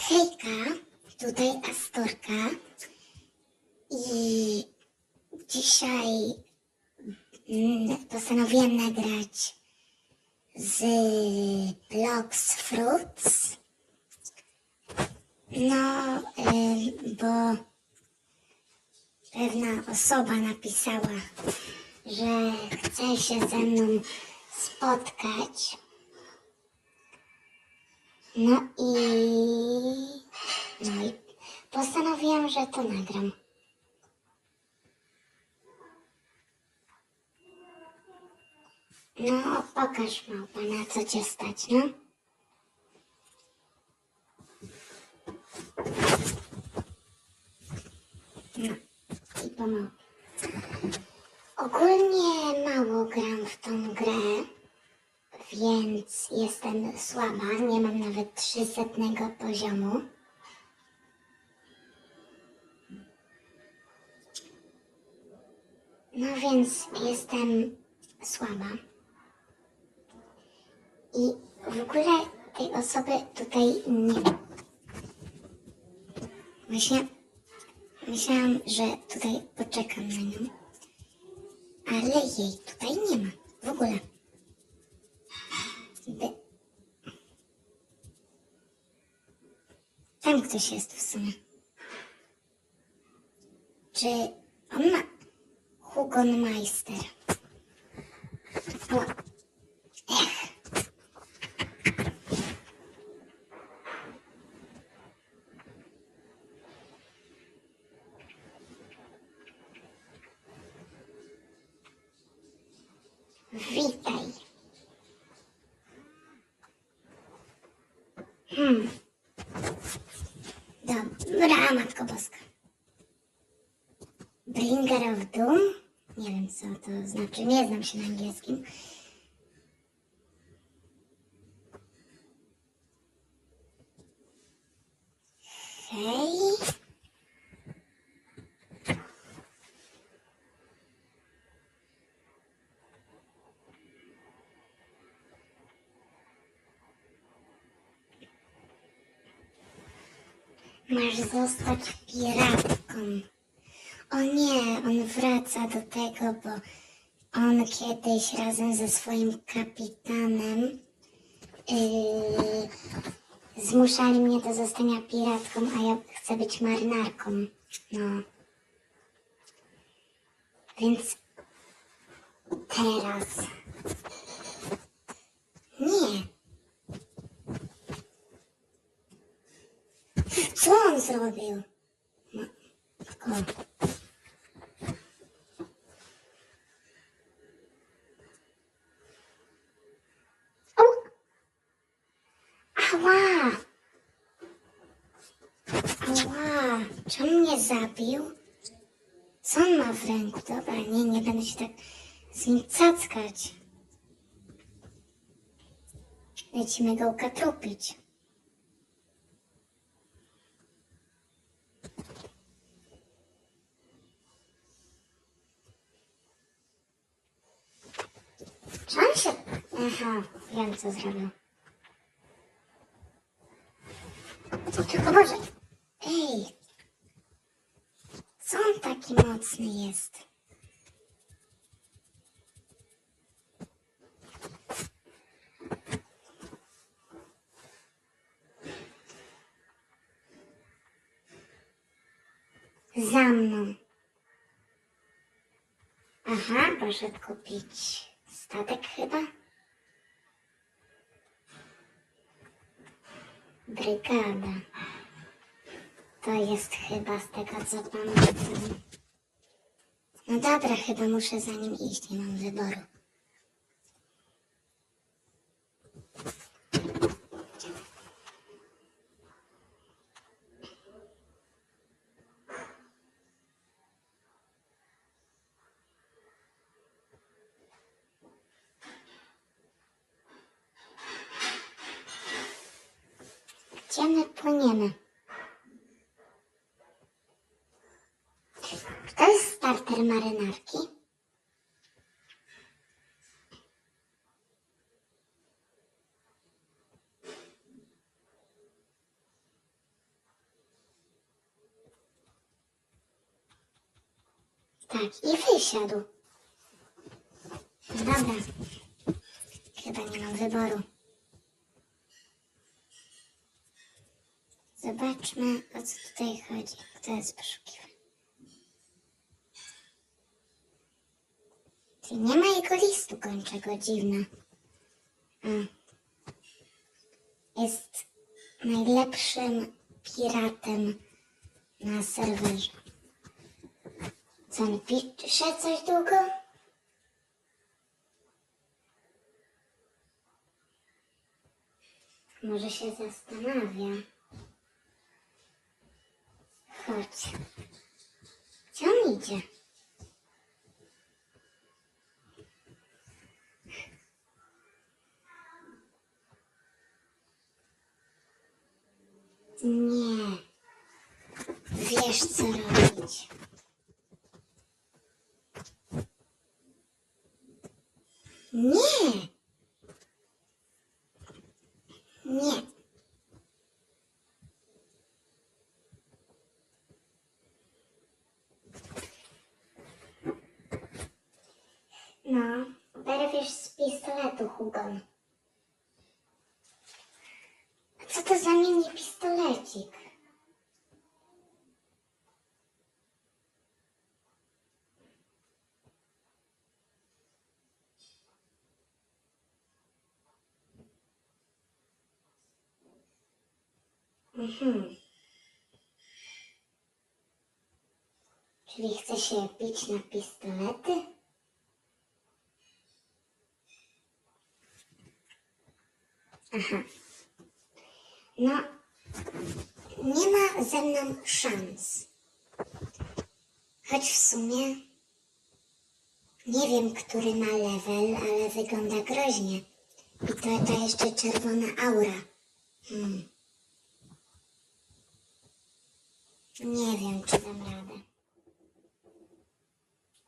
Hejka, tutaj Astorka i dzisiaj mm, postanowiłem nagrać z Blox Fruits. No, bo pewna osoba napisała, że chce się ze mną spotkać. No i postanowiłam, że to nagram. No, pokaż małpa, na co cię stać, no. No, i pomału. Ogólnie mało gram w tą grę, więc jestem słaba, nie mam nawet 300 poziomu. No więc jestem słaba. I w ogóle tej osoby tutaj nie ma. Myślałam, że tutaj poczekam na nią, ale jej tutaj nie ma. W ogóle. By... Tam ktoś jest w sumie. Czy on ma Hugon Meister? O. Ech. Witaj. Hmm. Dobra, Matko Boska. Bringer of Doom? Nie wiem, co to znaczy. Nie znam się na angielskim. Hej. Masz zostać piratką. O nie, on wraca do tego, bo on kiedyś razem ze swoim kapitanem yy, zmuszali mnie do zostania piratką, a ja chcę być marynarką. No. Więc teraz. Nie. Co on zrobił? No. O. Au! Ała! Ała! Czy on mnie zabił? Co on ma w ręku? Dobra, nie, nie będę się tak z nim cackać. Lecimy go ukatrupić. Czy on się... Aha, wiem co zrobił. O Boże! Ej! Co on taki mocny jest? Za mną. Aha, poszedł kupić statek chyba. Brygada. To jest chyba z tego co pamiętam. No dobra, chyba muszę za nim iść, nie mam wyboru. Gdzie my płyniemy? super marynarki? Tak, i wysiadł. Dobra. Chyba nie mam wyboru. Zobaczmy, o co tutaj chodzi. Kto jest poszukiwany? Ty nie ma jego listu kończego, dziwne. A. Jest najlepszym piratem na serwerze. Co on pisze coś długo? Może się zastanawia. Chodź. Gdzie on idzie? Nie. Wiesz, co robić. Nie. Nie. No, berwiesz z pistoletu, Hugon. A co to za mini pistolecik? Mhm. Czyli chce się bić na pistolety? Aha. No, nie ma ze mną szans. Choć w sumie nie wiem, który ma level, ale wygląda groźnie. I to ta jeszcze czerwona aura. Hmm. Nie wiem, czy dam radę.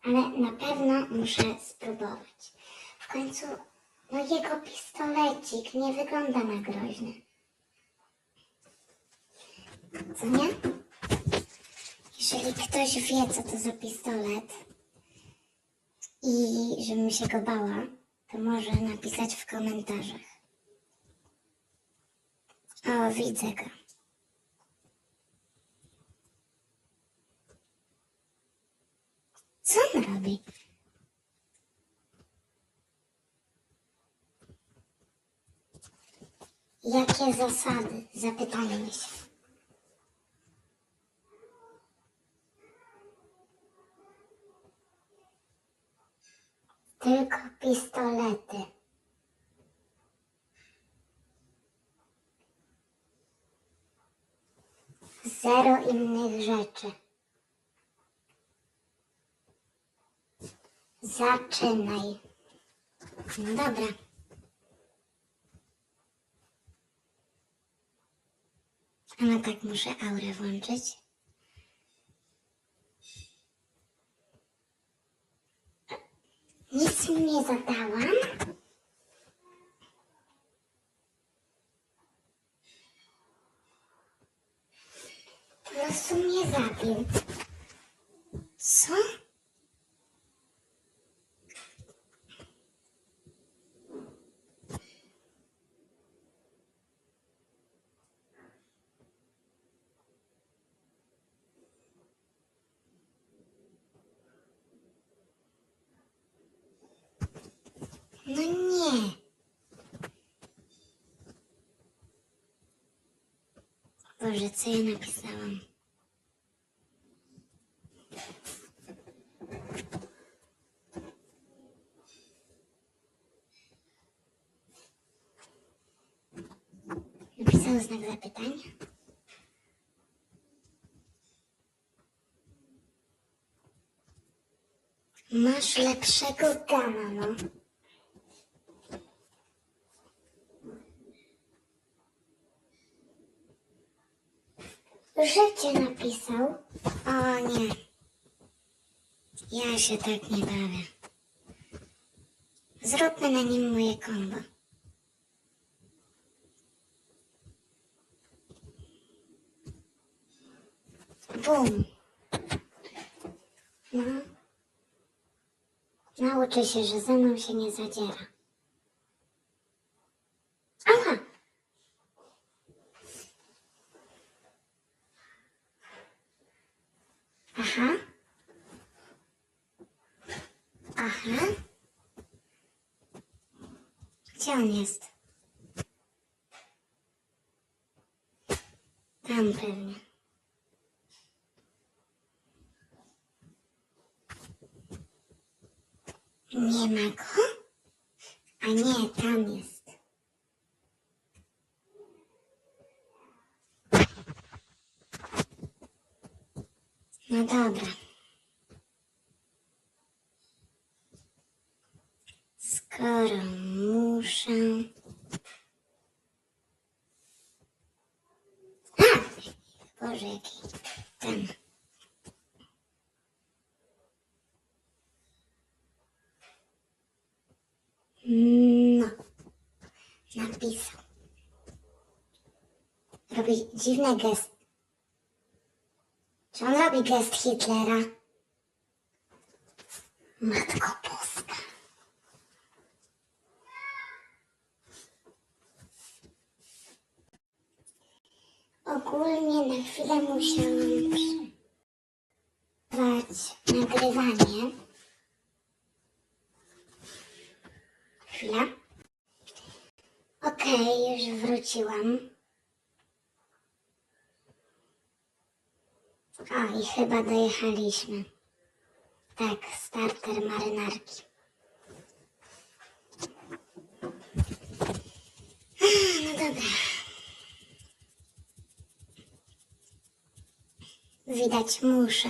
Ale na pewno muszę spróbować. W końcu, no jego pistolecik nie wygląda na groźny. Co nie? Jeżeli ktoś wie, co to za pistolet i żebym się go bała, to może napisać w komentarzach. O, widzę go. Co on robi? Jakie zasady? Zapytajmy się. Tylko pistolety. Zero innych rzeczy. Zaczynaj. No dobra. A no tak muszę aurę włączyć. Nic mu nie zadałam. Prostu mnie zabił. Co? No nie. Boże, co ja napisałam? Napisał znak zapytania? Masz lepszego gana, no. Napisał. O nie. Ja się tak nie bawię. Zróbmy na nim moje kombo. Bum. No. nauczy się, że ze mną się nie zadziera. Aha! Aha. Aha. Gdzie on jest? Tam pewnie. Nie ma go? A nie, tam jest. No dobra. Skoro muszę. Boże, jaki ten. No. Napisał. Robi dziwny gest. Czy on robi gest Hitlera? Matko Boska. Ogólnie na chwilę musiałam przerwać nagrywanie. Chwila. Okej, już wróciłam. O, i chyba dojechaliśmy. Tak, starter marynarki. Ah, No dobra. Widać muszę.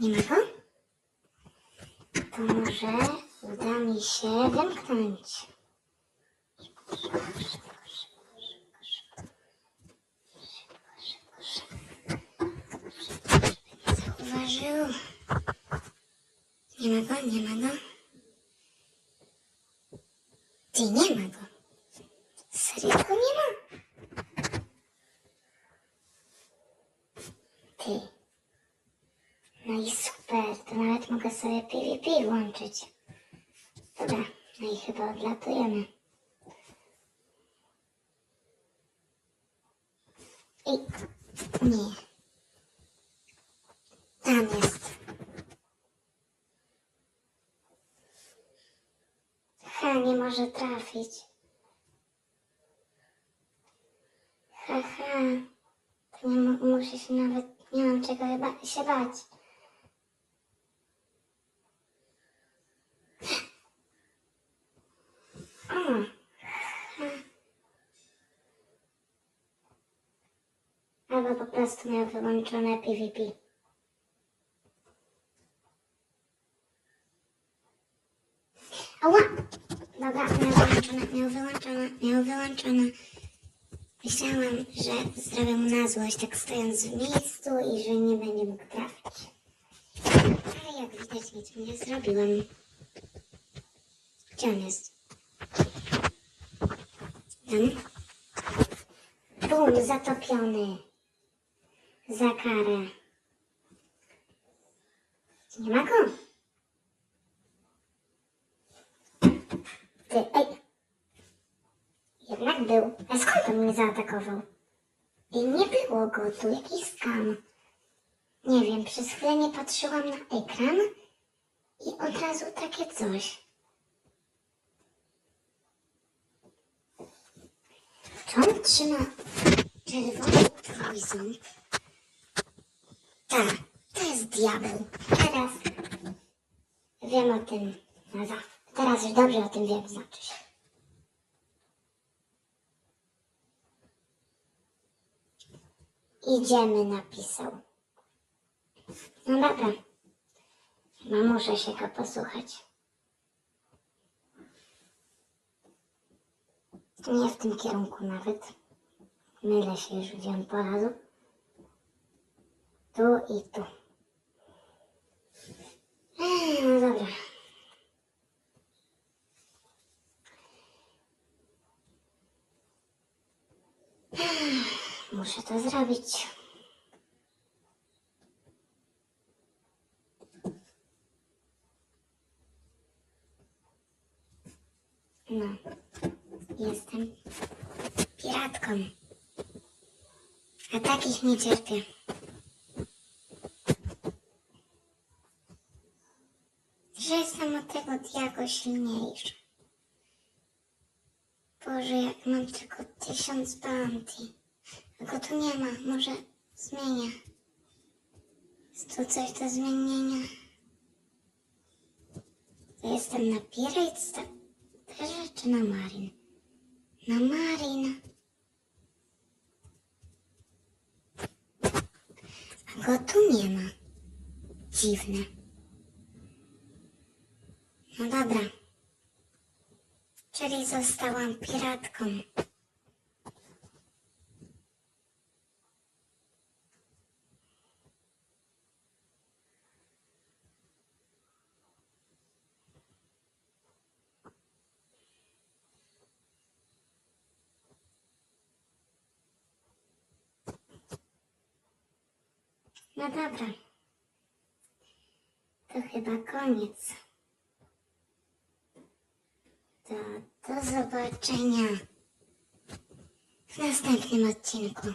Nie ma go? To może uda mi się wymknąć. Zauważył. Nie ma go, nie ma go. Ty nie ma go. Serio go nie ma? Ty. No i super, to nawet mogę sobie PvP włączyć. Dobra, no i chyba odlatujemy. I nie. Tam jest. Ha, nie może trafić. Ha, ha. To nie mu- muszę się nawet, nie mam czego się bać. Albo po prostu miał wyłączone PvP. Ała! Dobra, miał wyłączone, miał wyłączone, miał wyłączone. Myślałam, że zrobię mu na złość, tak stojąc w miejscu i że nie będzie mógł trafić. Ale jak widać, nic nie zrobiłem. Gdzie on jest? Bum, zatopiony. Za karę. Nie ma go? Ty, ej. Jednak był. A skąd on mnie zaatakował? I nie było go tu, jakiś skam. Nie wiem, przez chwilę nie patrzyłam na ekran i od razu takie coś. On trzyma czerwony trójząb? Tak, to jest diabeł. Teraz wiem o tym na zawsze. Teraz już dobrze o tym wiem, znaczy się. Idziemy, napisał. No dobra. No muszę się go posłuchać. Nie w tym kierunku nawet. Mylę się już, gdzie on porazł. Tu i tu. Ech, No dobra. Ech, Muszę to zrobić. Piratką. A takich nie cierpię. Że jestem od tego diago silniejszy. Boże, jak mam tylko tysiąc bounty. Go tu nie ma, może zmienię. Jest tu coś do zmienienia? Jestem na Pirate Starze czy na Marin? Na Marin. Go tu nie ma. Dziwne. No dobra. Czyli zostałam piratką. No dobra. To chyba koniec. To do zobaczenia w następnym odcinku.